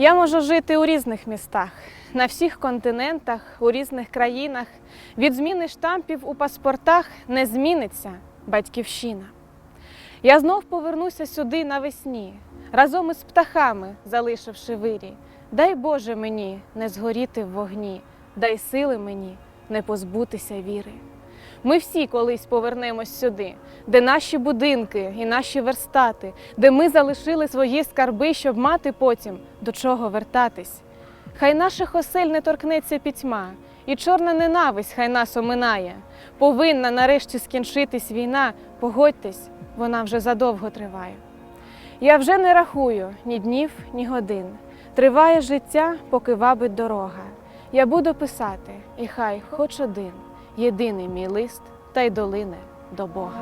Я можу жити у різних містах, на всіх континентах, у різних країнах. Від зміни штампів у паспортах не зміниться батьківщина. Я знов повернуся сюди навесні, разом із птахами, залишивши вирій. Дай Боже мені не згоріти в вогні, дай сили мені не позбутися віри. Ми всі колись повернемось сюди, де наші будинки і наші верстати, де ми залишили свої скарби, щоб мати потім до чого вертатись. Хай наших осель не торкнеться пітьма, і чорна ненависть хай нас оминає. Повинна нарешті скінчитись війна, погодьтесь, вона вже задовго триває. Я вже не рахую ні днів, ні годин. Триває життя, поки вабить дорога. Я буду писати, і хай хоч один, єдиний мій лист, та й долине до Бога.